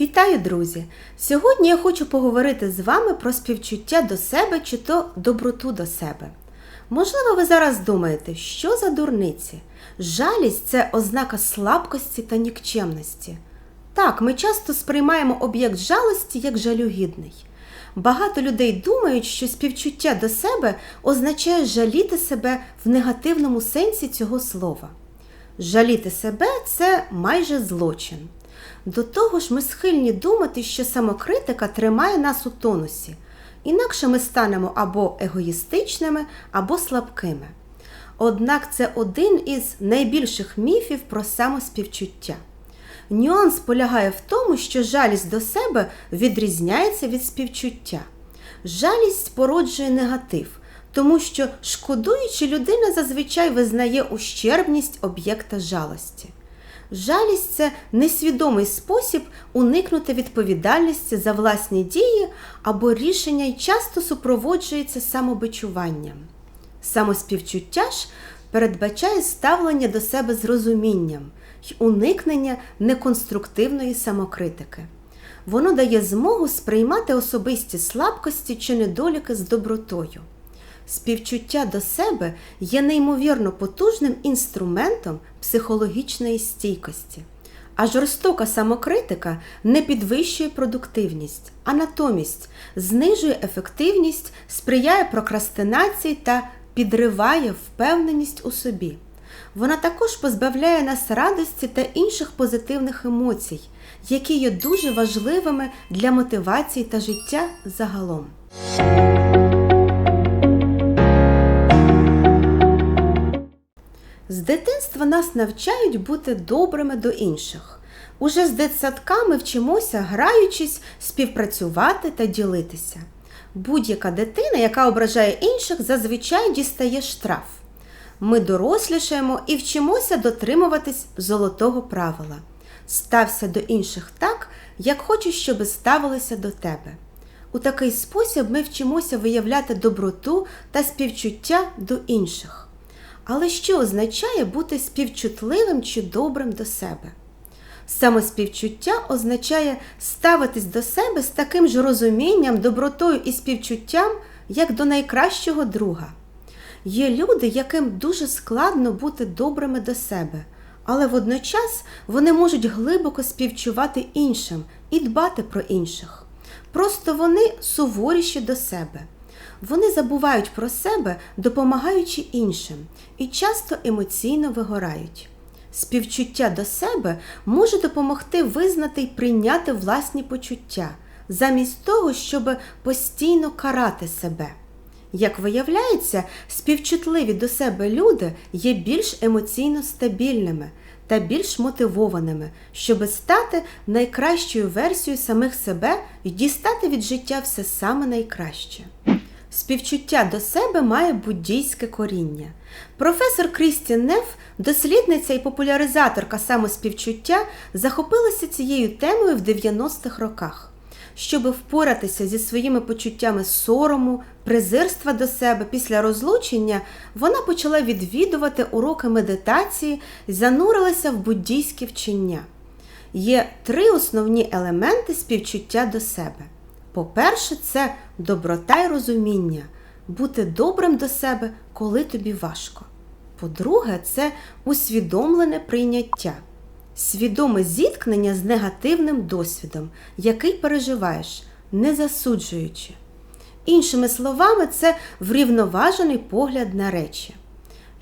Вітаю, друзі! Сьогодні я хочу поговорити з вами про співчуття до себе чи то доброту до себе. Можливо, ви зараз думаєте, що за дурниці? Жалість це ознака слабкості та нікчемності. Так, ми часто сприймаємо об'єкт жалості як жалюгідний. Багато людей думають, що співчуття до себе означає жаліти себе в негативному сенсі цього слова. Жаліти себе це майже злочин. До того ж, ми схильні думати, що самокритика тримає нас у тонусі, інакше ми станемо або егоїстичними, або слабкими. Однак це один із найбільших міфів про самоспівчуття. Нюанс полягає в тому, що жалість до себе відрізняється від співчуття. Жалість породжує негатив, тому що, шкодуючи, людина зазвичай визнає ущербність об'єкта жалості. Жалість це несвідомий спосіб уникнути відповідальності за власні дії або рішення і часто супроводжується самобичуванням. Самоспівчуття ж передбачає ставлення до себе з розумінням й уникнення неконструктивної самокритики. Воно дає змогу сприймати особисті слабкості чи недоліки з добротою. Співчуття до себе є неймовірно потужним інструментом психологічної стійкості, а жорстока самокритика не підвищує продуктивність, а натомість знижує ефективність, сприяє прокрастинації та підриває впевненість у собі. Вона також позбавляє нас радості та інших позитивних емоцій, які є дуже важливими для мотивації та життя загалом. Дитинства нас навчають бути добрими до інших. Уже з дитсадка ми вчимося, граючись, співпрацювати та ділитися. Будь-яка дитина, яка ображає інших, зазвичай дістає штраф. Ми дорослішаємо і вчимося дотримуватись золотого правила. Стався до інших так, як хочеш, щоби ставилися до тебе. У такий спосіб ми вчимося виявляти доброту та співчуття до інших. Але що означає бути співчутливим чи добрим до себе? Самоспівчуття означає ставитись до себе з таким ж розумінням, добротою і співчуттям, як до найкращого друга. Є люди, яким дуже складно бути добрими до себе, але водночас вони можуть глибоко співчувати іншим і дбати про інших. Просто вони суворіші до себе. Вони забувають про себе, допомагаючи іншим, і часто емоційно вигорають. Співчуття до себе може допомогти визнати й прийняти власні почуття, замість того, щоб постійно карати себе. Як виявляється, співчутливі до себе люди є більш емоційно стабільними та більш мотивованими, щоб стати найкращою версією самих себе і дістати від життя все саме найкраще. Співчуття до себе має буддійське коріння. Професор Крістін Неф, дослідниця і популяризаторка самоспівчуття, захопилася цією темою в 90-х роках. Щоб впоратися зі своїми почуттями сорому, презирства до себе після розлучення, вона почала відвідувати уроки медитації і занурилася в буддійські вчення. Є три основні елементи співчуття до себе. По-перше, це доброта й розуміння, бути добрим до себе, коли тобі важко. По-друге, це усвідомлене прийняття, свідоме зіткнення з негативним досвідом, який переживаєш, не засуджуючи. Іншими словами, це врівноважений погляд на речі.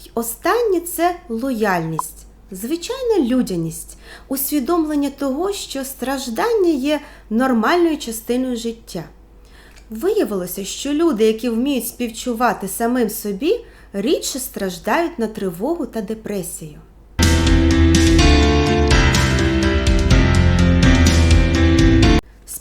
І останнє це лояльність. Звичайна людяність, усвідомлення того, що страждання є нормальною частиною життя. Виявилося, що люди, які вміють співчувати самим собі, рідше страждають на тривогу та депресію.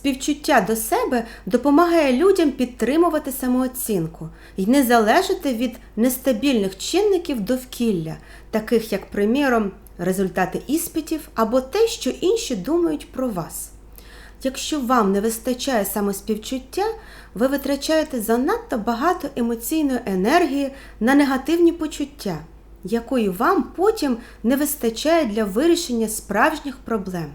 Співчуття до себе допомагає людям підтримувати самооцінку і не залежати від нестабільних чинників довкілля, таких як, приміром, результати іспитів або те, що інші думають про вас. Якщо вам не вистачає самоспівчуття, ви витрачаєте занадто багато емоційної енергії на негативні почуття, якої вам потім не вистачає для вирішення справжніх проблем.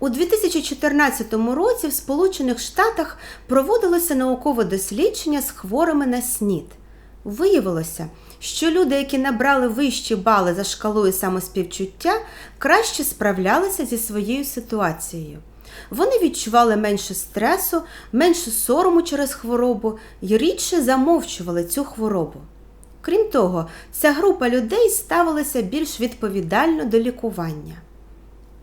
У 2014 році в Сполучених Штатах проводилося наукове дослідження з хворими на СНІД. Виявилося, що люди, які набрали вищі бали за шкалою самоспівчуття, краще справлялися зі своєю ситуацією. Вони відчували менше стресу, менше сорому через хворобу і рідше замовчували цю хворобу. Крім того, ця група людей ставилася більш відповідально до лікування.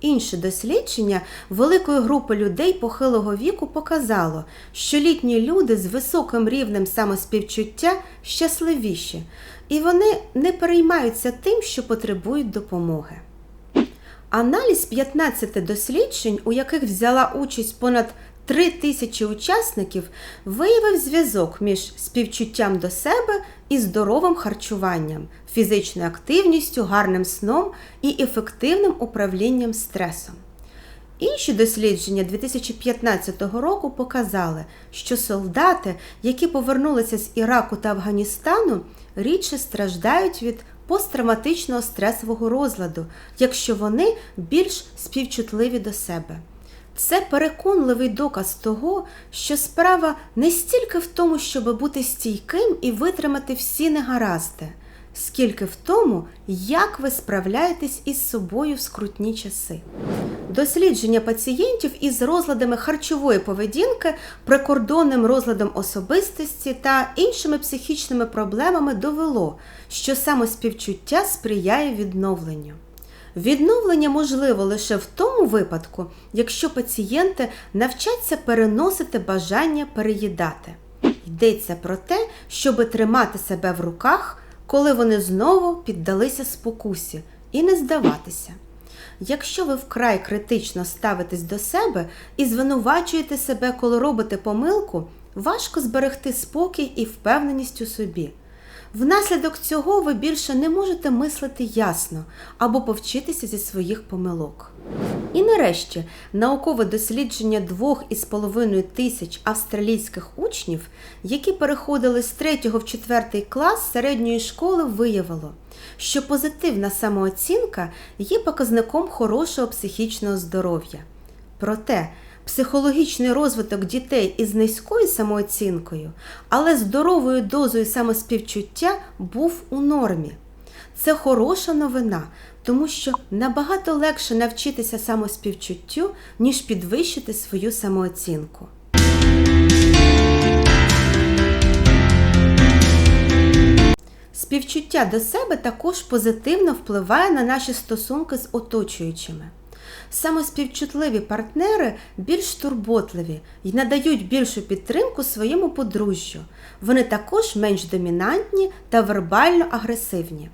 Інше дослідження великої групи людей похилого віку показало, що літні люди з високим рівнем самоспівчуття щасливіші, і вони не переймаються тим, що потребують допомоги. Аналіз 15 досліджень, у яких взяла участь понад 3 тисячі учасників, виявив зв'язок між співчуттям до себе і здоровим харчуванням, фізичною активністю, гарним сном і ефективним управлінням стресом. Інші дослідження 2015 року показали, що солдати, які повернулися з Іраку та Афганістану, рідше страждають від посттравматичного стресового розладу, якщо вони більш співчутливі до себе. Це переконливий доказ того, що справа не стільки в тому, щоб бути стійким і витримати всі негаразди, скільки в тому, як ви справляєтесь із собою в скрутні часи. Дослідження пацієнтів із розладами харчової поведінки, прикордонним розладом особистості та іншими психічними проблемами довело, що самоспівчуття сприяє відновленню. Відновлення можливо лише в тому випадку, якщо пацієнти навчаться переносити бажання переїдати. Йдеться про те, щоб тримати себе в руках, коли вони знову піддалися спокусі, і не здаватися. Якщо ви вкрай критично ставитесь до себе і звинувачуєте себе, коли робите помилку, важко зберегти спокій і впевненість у собі. Внаслідок цього ви більше не можете мислити ясно або повчитися зі своїх помилок. І нарешті наукове дослідження двох із половиною тисяч австралійських учнів, які переходили з 3 в 4 клас середньої школи, виявило, що позитивна самооцінка є показником хорошого психічного здоров'я. Проте психологічний розвиток дітей із низькою самооцінкою, але здоровою дозою самоспівчуття був у нормі. Це хороша новина, тому що набагато легше навчитися самоспівчуттю, ніж підвищити свою самооцінку. Співчуття до себе також позитивно впливає на наші стосунки з оточуючими. Самоспівчутливі партнери більш турботливі і надають більшу підтримку своєму подружжю. Вони також менш домінантні та вербально агресивні.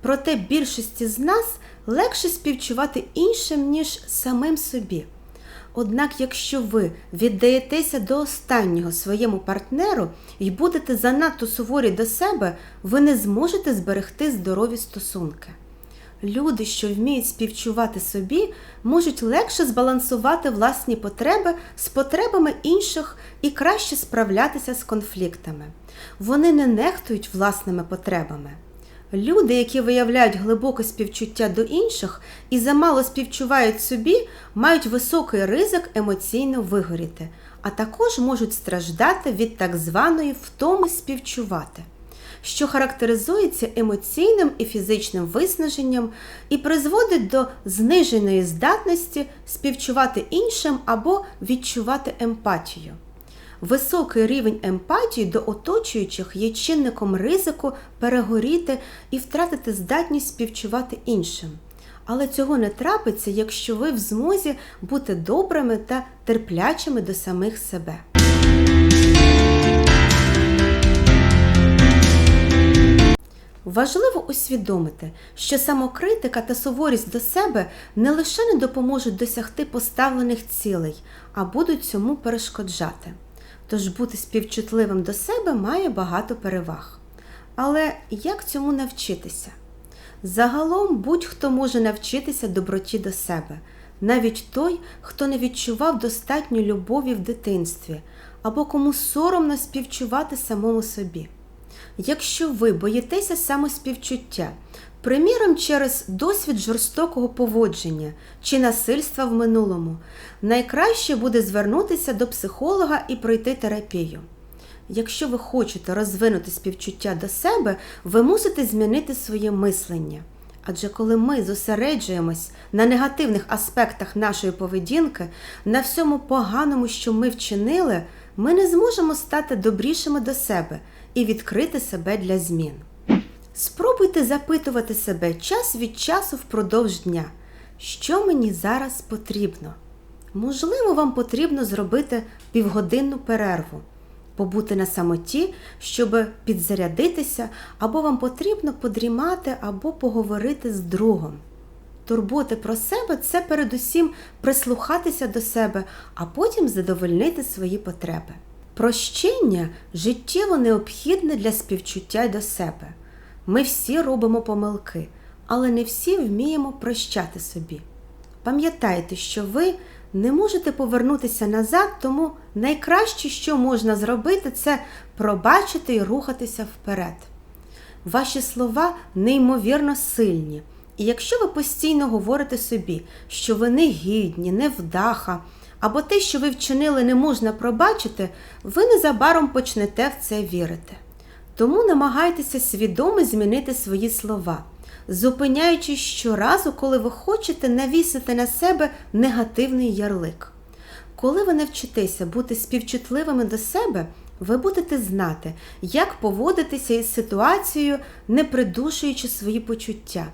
Проте більшості з нас легше співчувати іншим, ніж самим собі. Однак, якщо ви віддаєтеся до останнього своєму партнеру і будете занадто суворі до себе, ви не зможете зберегти здорові стосунки. Люди, що вміють співчувати собі, можуть легше збалансувати власні потреби з потребами інших і краще справлятися з конфліктами. Вони не нехтують власними потребами. Люди, які виявляють глибоке співчуття до інших і замало співчувають собі, мають високий ризик емоційно вигоріти, а також можуть страждати від так званої втоми співчувати що характеризується емоційним і фізичним виснаженням і призводить до зниженої здатності співчувати іншим або відчувати емпатію. Високий рівень емпатії до оточуючих є чинником ризику перегоріти і втратити здатність співчувати іншим. Але цього не трапиться, якщо ви в змозі бути добрими та терплячими до самих себе. Важливо усвідомити, що самокритика та суворість до себе не лише не допоможуть досягти поставлених цілей, а будуть цьому перешкоджати. Тож бути співчутливим до себе має багато переваг. Але як цьому навчитися? Загалом будь-хто може навчитися доброті до себе, навіть той, хто не відчував достатньо любові в дитинстві, або кому соромно співчувати самому собі. Якщо ви боїтеся самоспівчуття, Приміром, через досвід жорстокого поводження чи насильства в минулому, найкраще буде звернутися до психолога і пройти терапію. Якщо ви хочете розвинути співчуття до себе, ви мусите змінити своє мислення. Адже коли ми зосереджуємось на негативних аспектах нашої поведінки, на всьому поганому, що ми вчинили, ми не зможемо стати добрішими до себе і відкрити себе для змін. Спробуйте запитувати себе час від часу впродовж дня, що мені зараз потрібно. Можливо, вам потрібно зробити півгодинну перерву, побути на самоті, щоб підзарядитися, або вам потрібно подрімати або поговорити з другом. Турботи про себе це передусім прислухатися до себе, а потім задовольнити свої потреби. Прощення життєво необхідне для співчуття до себе. Ми всі робимо помилки, але не всі вміємо прощати собі. Пам'ятайте, що ви не можете повернутися назад, тому найкраще, що можна зробити, це пробачити і рухатися вперед. Ваші слова неймовірно сильні, і якщо ви постійно говорите собі, що ви не гідні, невдаха, або те, що ви вчинили, не можна пробачити, ви незабаром почнете в це вірити. Тому намагайтеся свідомо змінити свої слова, зупиняючись щоразу, коли ви хочете навісити на себе негативний ярлик. Коли ви навчитеся бути співчутливими до себе, ви будете знати, як поводитися із ситуацією, не придушуючи свої почуття.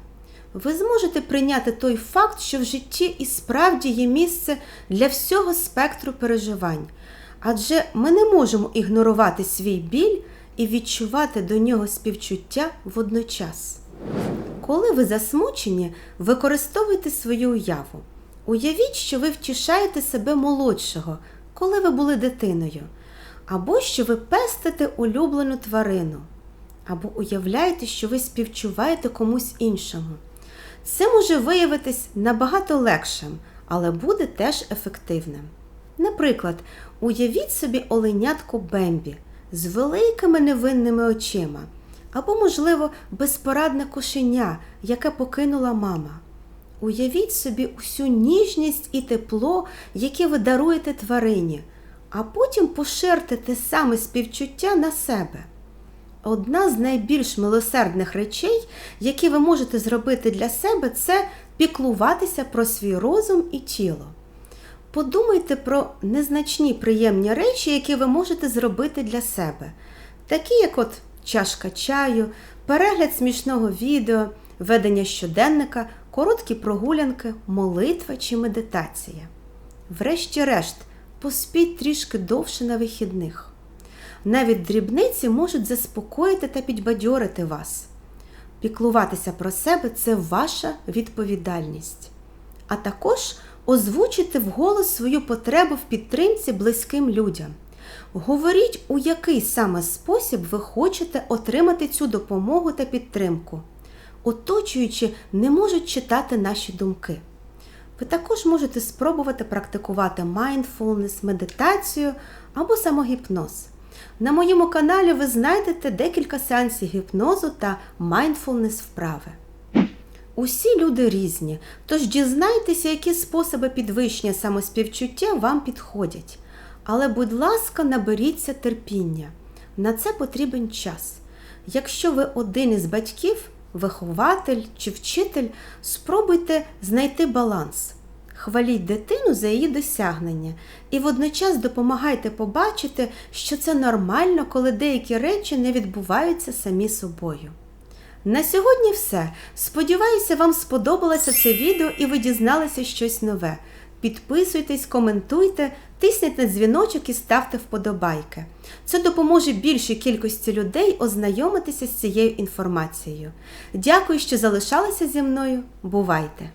Ви зможете прийняти той факт, що в житті і справді є місце для всього спектру переживань, адже ми не можемо ігнорувати свій біль і відчувати до нього співчуття водночас. Коли ви засмучені, використовуйте свою уяву. Уявіть, що ви втішаєте себе молодшого, коли ви були дитиною, або що ви пестите улюблену тварину, або уявляєте, що ви співчуваєте комусь іншому. Це може виявитись набагато легшим, але буде теж ефективним. Наприклад, уявіть собі оленятко Бембі з великими невинними очима, або, можливо, безпорадне кошеня, яке покинула мама. Уявіть собі усю ніжність і тепло, які ви даруєте тварині, а потім поширте те саме співчуття на себе. Одна з найбільш милосердних речей, які ви можете зробити для себе, це піклуватися про свій розум і тіло. Подумайте про незначні приємні речі, які ви можете зробити для себе, такі як от чашка чаю, перегляд смішного відео, ведення щоденника, короткі прогулянки, молитва чи медитація. Врешті-решт, поспіть трішки довше на вихідних. Навіть дрібниці можуть заспокоїти та підбадьорити вас. Піклуватися про себе це ваша відповідальність. А також озвучити вголос свою потребу в підтримці близьким людям. Говоріть, у який саме спосіб ви хочете отримати цю допомогу та підтримку. Оточуючи, не можуть читати наші думки. Ви також можете спробувати практикувати mindfulness, медитацію або самогіпноз. На моєму каналі ви знайдете декілька сеансів гіпнозу та mindfulness вправи. Усі люди різні, тож дізнайтеся, які способи підвищення самоспівчуття вам підходять. Але, будь ласка, наберіться терпіння. На це потрібен час. Якщо ви один із батьків, вихователь чи вчитель, спробуйте знайти баланс. Хваліть дитину за її досягнення і водночас допомагайте побачити, що це нормально, коли деякі речі не відбуваються самі собою. На сьогодні все. Сподіваюся, вам сподобалося це відео і ви дізналися щось нове. Підписуйтесь, коментуйте, тисніть на дзвіночок і ставте вподобайки. Це допоможе більшій кількості людей ознайомитися з цією інформацією. Дякую, що залишалися зі мною. Бувайте!